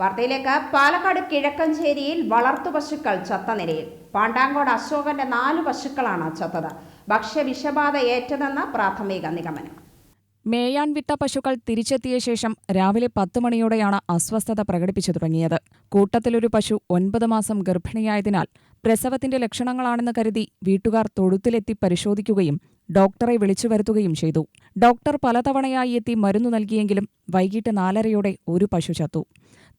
വാർത്തയിലേക്ക് പാലക്കാട് കിഴക്കഞ്ചേരിയിൽ വളർത്തു പശുക്കൾ ചത്ത നിലയിൽ. പാണ്ടാങ്കോട് അശോകന്റെ നാല് പശുക്കളാണ് ചത്തത്. ഭക്ഷ്യവിഷബാധ ഏറ്റതെന്ന് പ്രാഥമിക നിഗമനം. മേയാൻ വിട്ട പശുക്കൾ തിരിച്ചെത്തിയ ശേഷം രാവിലെ പത്ത് മണിയോടെയാണ് അസ്വസ്ഥത പ്രകടിപ്പിച്ചു തുടങ്ങിയത്. കൂട്ടത്തിലൊരു പശു ഒൻപത് മാസം ഗർഭിണിയായതിനാൽ പ്രസവത്തിന്റെ ലക്ഷണങ്ങളാണെന്ന് കരുതി വീട്ടുകാർ തൊഴുത്തിലെത്തി പരിശോധിക്കുകയും ഡോക്ടറെ വിളിച്ചു വരുത്തുകയും ചെയ്തു. ഡോക്ടർ പലതവണയായി എത്തി മരുന്നു നൽകിയെങ്കിലും വൈകിട്ട് നാലരയോടെ ഒരു പശു ചത്തു.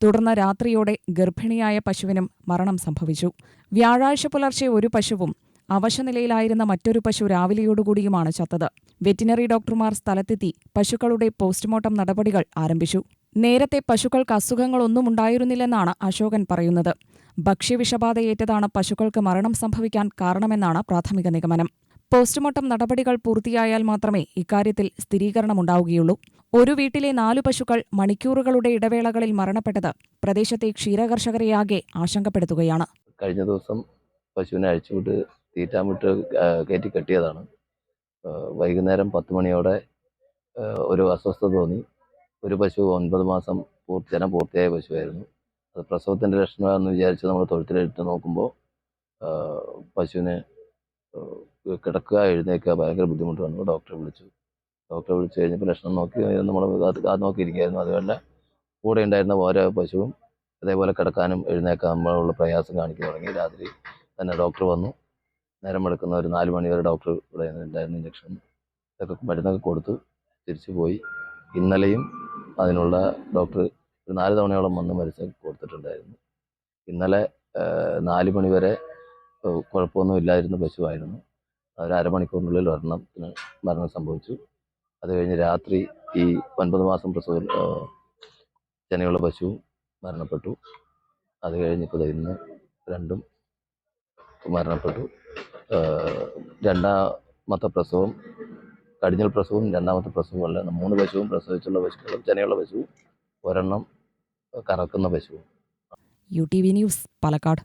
തുടർന്ന് രാത്രിയോടെ ഗർഭിണിയായ പശുവിനും മരണം സംഭവിച്ചു. വ്യാഴാഴ്ച പുലർച്ചെ ഒരു പശുവും അവശനിലയിലായിരുന്ന മറ്റൊരു പശു രാവിലെയോടുകൂടിയുമാണ് ചത്തത്. വെറ്റിനറി ഡോക്ടർമാർ സ്ഥലത്തെത്തി പശുക്കളുടെ പോസ്റ്റ്മോർട്ടം നടപടികൾ ആരംഭിച്ചു. നേരത്തെ പശുക്കൾക്ക് അസുഖങ്ങളൊന്നും ഉണ്ടായിരുന്നില്ലെന്നാണ് അശോകൻ പറയുന്നത്. ഭക്ഷ്യവിഷബാധയേറ്റതാണ് പശുക്കൾക്ക് മരണം സംഭവിക്കാൻ കാരണമെന്നാണ് പ്രാഥമിക നിഗമനം. പോസ്റ്റ്മോർട്ടം നടപടികൾ പൂർത്തിയായാൽ മാത്രമേ ഇക്കാര്യത്തിൽ സ്ഥിരീകരണമുണ്ടാവുകയുള്ളൂ. ഒരു വീട്ടിലെ നാലു പശുക്കൾ മണിക്കൂറുകളുടെ ഇടവേളകളിൽ മരണപ്പെട്ടത് പ്രദേശത്തെ ക്ഷീരകർഷകരെയാകെ ആശങ്കപ്പെടുത്തുകയാണ്. കഴിഞ്ഞ ദിവസം പശുവിനെ അഴിച്ചുവിട്ട് തീറ്റാമിട്ട് കയറ്റി കെട്ടിയതാണ്. വൈകുന്നേരം പത്ത് മണിയോടെ ഒരു അസ്വസ്ഥത തോന്നി. ഒരു പശു ഒൻപത് മാസം പൂർത്തി ജനം പൂർത്തിയായ പശുവായിരുന്നു. അത് പ്രസവത്തിന്റെ ലക്ഷണമാണെന്ന് വിചാരിച്ച് നമ്മൾ തൊഴുത്തിലെടുത്ത് നോക്കുമ്പോൾ പശുവിന് കിടക്കുക എഴുന്നേൽക്കുക ഭയങ്കര ബുദ്ധിമുട്ട് വന്നു ഡോക്ടറെ വിളിച്ചു. ഡോക്ടറെ വിളിച്ചു കഴിഞ്ഞപ്പോൾ ലക്ഷണം നോക്കി നമ്മൾ കാത്തു നോക്കിയിരിക്കുകയായിരുന്നു. അതുപോലെ കൂടെ ഉണ്ടായിരുന്ന ഓരോ പശുവും അതേപോലെ കിടക്കാനും എഴുന്നേക്കാനുള്ള പ്രയാസം കാണിക്കാൻ തുടങ്ങി. രാത്രി തന്നെ ഡോക്ടർ വന്നു. നേരം എടുക്കുന്ന ഒരു നാല് മണി വരെ ഡോക്ടർ ഇവിടെ ഉണ്ടായിരുന്നു. ഇഞ്ചക്ഷൻ ഇതൊക്കെ മരുന്നൊക്കെ കൊടുത്തു. തിരിച്ചു പോയി. ഇന്നലെയും അതിനുള്ള ഡോക്ടർ ഒരു നാല് തവണയോളം വന്ന് മരുന്ന് കൊടുത്തിട്ടുണ്ടായിരുന്നു. ഇന്നലെ നാല് മണി വരെ കുഴപ്പമൊന്നും ഇല്ലായിരുന്ന പശുവായിരുന്നു. ഒരു അരമണിക്കൂറിനുള്ളിൽ വരണം മരണം സംഭവിച്ചു. അത് കഴിഞ്ഞ് രാത്രി ഈ ഒൻപത് മാസം പ്രസവ ജനയുള്ള പശു മരണപ്പെട്ടു. അത് കഴിഞ്ഞിപ്പോൾ ഇപ്പോൾ ഇന്ന് രണ്ടും മരണപ്പെട്ടു. രണ്ടാമത്തെ പ്രസവം കടിഞ്ഞൽ പ്രസവവും രണ്ടാമത്തെ പ്രസവവും അല്ല മൂന്ന് പശുവും പ്രസവിച്ചുള്ള പശുക്കളും ജനയുള്ള പശുവും ഒരെണ്ണം കറക്കുന്ന പശുവും. U T V news Palakkad.